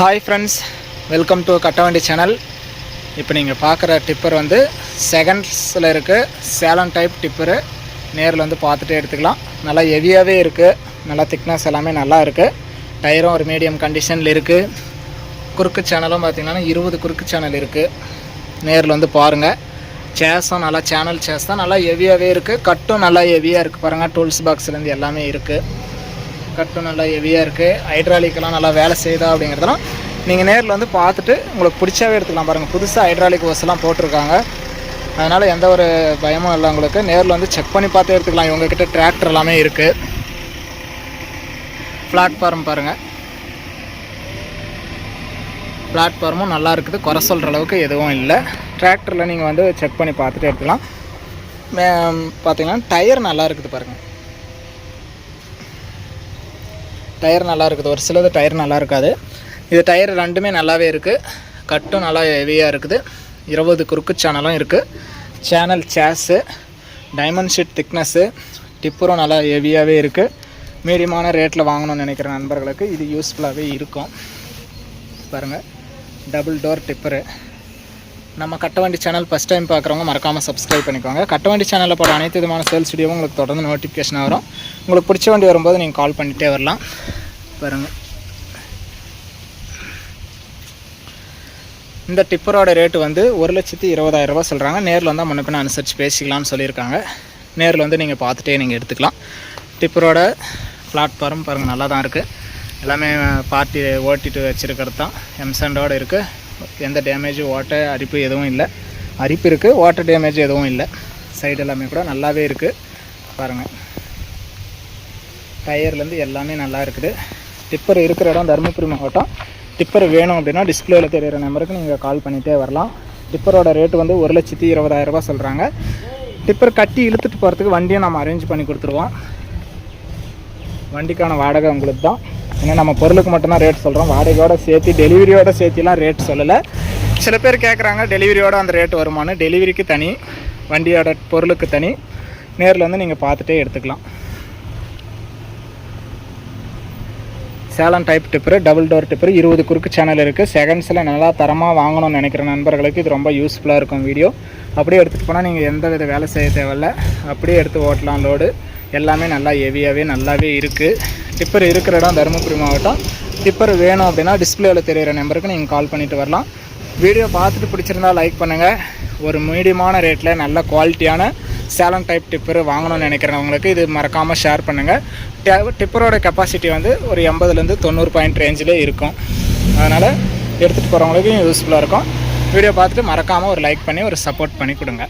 Hi friends welcome to Kattavandi channel இப்போ நீங்கள் பார்க்குற டிப்பர் வந்து செகண்ட்ஸில் இருக்குது சேலம் டைப் டிப்பரு நேரில் வந்து பார்த்துட்டே எடுத்துக்கலாம். நல்லா ஹெவியாகவே இருக்குது நல்லா திக்னஸ் எல்லாமே நல்லா இருக்குது டயரும் ஒரு மீடியம் கண்டிஷனில் இருக்குது குறுக்கு சேனலும் பார்த்திங்கன்னா இருபது குறுக்கு சேனல் இருக்குது நேரில் வந்து பாருங்கள் சேஸும் நல்லா சேனல் சேஸ் தான் நல்லா ஹெவியாகவே இருக்குது கட்டும் நல்லா ஹெவியாக இருக்குது பாருங்கள் டூல்ஸ் பாக்ஸ்லேருந்து எல்லாமே இருக்குது கட்டும் நல்லா ஹெவியாக இருக்குது ஹைட்ராலிக்கெல்லாம் நல்லா வேலை செய்யுதா அப்படிங்கிறதெல்லாம் நீங்கள் நேரில் வந்து பார்த்துட்டு உங்களுக்கு பிடிச்சாவே எடுத்துக்கலாம். பாருங்கள் புதுசாக ஹைட்ராலிக் ஓஸ்லாம் போட்டிருக்காங்க. அதனால் எந்த ஒரு பயமும் இல்லை உங்களுக்கு. நேரில் வந்து செக் பண்ணி பார்த்து எடுத்துக்கலாம். இவங்கக்கிட்ட டிராக்டர் எல்லாமே இருக்குது பிளாட்ஃபார்ம் பாருங்கள் பிளாட்ஃபார்மும் நல்லா இருக்குது. குறை சொல்கிற அளவுக்கு எதுவும் இல்லை. டிராக்டரில் நீங்கள் வந்து செக் பண்ணி பார்த்துட்டு எடுத்துக்கலாம். பார்த்தீங்கன்னா டயர் நல்லா இருக்குது பாருங்கள் டயர் நல்லா இருக்குது. ஒரு சிலது டயர் நல்லா இருக்காது. இது டயர் ரெண்டுமே நல்லாவே இருக்குது கட்டும் நல்லா ஹெவியாக இருக்குது. இருபது குறுக்கு சேனலும் இருக்குது channel chassis diamond sheet thickness டிப்பரும் நல்லா ஹெவியாகவே இருக்குது மீடியமான ரேட்டில் வாங்கணும்னு நினைக்கிற நண்பர்களுக்கு இது யூஸ்ஃபுல்லாகவே இருக்கும். பாருங்கள் டபுள் டோர் டிப்பரு நம்ம கட்டவண்டி சேனல் ஃபஸ்ட் டைம் பார்க்குறவங்க மறக்காமல் சப்ஸ்கிரைப் பண்ணிக்கோங்க. கட்டவண்டி சேனலில் போட அனைத்து விதமான சேல்ஸ் வீடியோவும் உங்களுக்கு தொடர்ந்து நோட்டிஃபிகேஷன் வரும். உங்களுக்கு பிடிச்ச வண்டி வரும்போது நீங்கள் கால் பண்ணிகிட்டே வரலாம். பாருங்கள் இந்த டிப்பரோட ரேட்டு வந்து ஒரு லட்சத்தி இருபதாயிரம் ரூபா சொல்கிறாங்க நேரில் வந்தால் முன்ன பின்ன அனுசரித்து பேசிக்கலாம்னு சொல்லியிருக்காங்க. நேரில் வந்து நீங்கள் பார்த்துட்டே நீங்கள் எடுத்துக்கலாம். டிப்பரோட பிளாட்ஃபார்ம் பாருங்கள் நல்லா தான் இருக்குது எல்லாமே பார்ட்டி ஓட்டிட்டு வச்சுருக்கிறது தான் எம்சண்டோடு இருக்குது எந்த டேமேஜும் ஓட்டை அரிப்பு எதுவும் இல்லை. அரிப்பு இருக்குது வாட்டர் டேமேஜ் எதுவும் இல்லை. சைடு எல்லாமே கூட நல்லாவே இருக்குது பாருங்கள் டயர்லேருந்து எல்லாமே நல்லா இருக்குது. டிப்பர் இருக்கிற இடம் தருமபுரி மாவட்டம். டிப்பர் வேணும் அப்படின்னா டிஸ்பிளேல தெரிகிற நம்பருக்கு நீங்கள் கால் பண்ணிகிட்டே வரலாம். டிப்பரோட ரேட்டு வந்து ஒரு லட்சத்தி இருபதாயிரம் ரூபாய் சொல்கிறாங்க டிப்பர் கட்டி இழுத்துட்டு போகிறதுக்கு வண்டியை நம்ம அரேஞ்ச் பண்ணி கொடுத்துருவோம். வண்டிக்கான வாடகை உங்களுக்கு தான் ஏன்னா நம்ம பொருளுக்கு மட்டும்தான் ரேட் சொல்கிறோம் வாடகையோட சேர்த்து டெலிவரியோட சேர்த்திலாம் ரேட் சொல்லலை. சில பேர் கேட்குறாங்க டெலிவரியோட அந்த ரேட் வருமானு டெலிவரிக்கு தனி வண்டியோட பொருளுக்கு தனி. நேரில் வந்து நீங்கள் பார்த்துட்டே எடுத்துக்கலாம். Salem type tipper double door tipper இருபது குறுக்கு சேனல் இருக்குது செகண்ட்ஸில் நல்லா தரமாக வாங்கணும்னு நினைக்கிற நண்பர்களுக்கு இது ரொம்ப யூஸ்ஃபுல்லாக இருக்கும் வீடியோ அப்படியே எடுத்துகிட்டு போனால் நீங்கள் எந்த வித வேலை செய்ய தேவையில்ல. அப்படியே எடுத்து ஓட்டலாம் லோடு எல்லாமே நல்லா ஹெவியாகவே நல்லாவே இருக்குது டிப்பர் இருக்கிற இடம் தருமபுரி மாவட்டம். டிப்பர் வேணும் அப்படின்னா டிஸ்பிளேவில் தெரிகிற நம்பருக்கு நீங்கள் கால் பண்ணிட்டு வரலாம். வீடியோ பார்த்துட்டு பிடிச்சிருந்தா லைக் பண்ணுங்கள் ஒரு மீடியமான ரேட்டில் நல்ல குவாலிட்டியான சேலம் டைப் டிப்பர் வாங்கணும்னு நினைக்கிறவங்களுக்கு இது மறக்காமல் ஷேர் பண்ணுங்கள் டிப்பரோட கெப்பாசிட்டி வந்து ஒரு எண்பதுலேருந்து தொண்ணூறு பாயிண்ட் ரேஞ்சிலே இருக்கும். அதனால் எடுத்துகிட்டு போகிறவங்களுக்கும் யூஸ்ஃபுல்லாக இருக்கும். வீடியோ பார்த்துட்டு மறக்காமல் ஒரு லைக் பண்ணி ஒரு சப்போர்ட் பண்ணி கொடுங்க.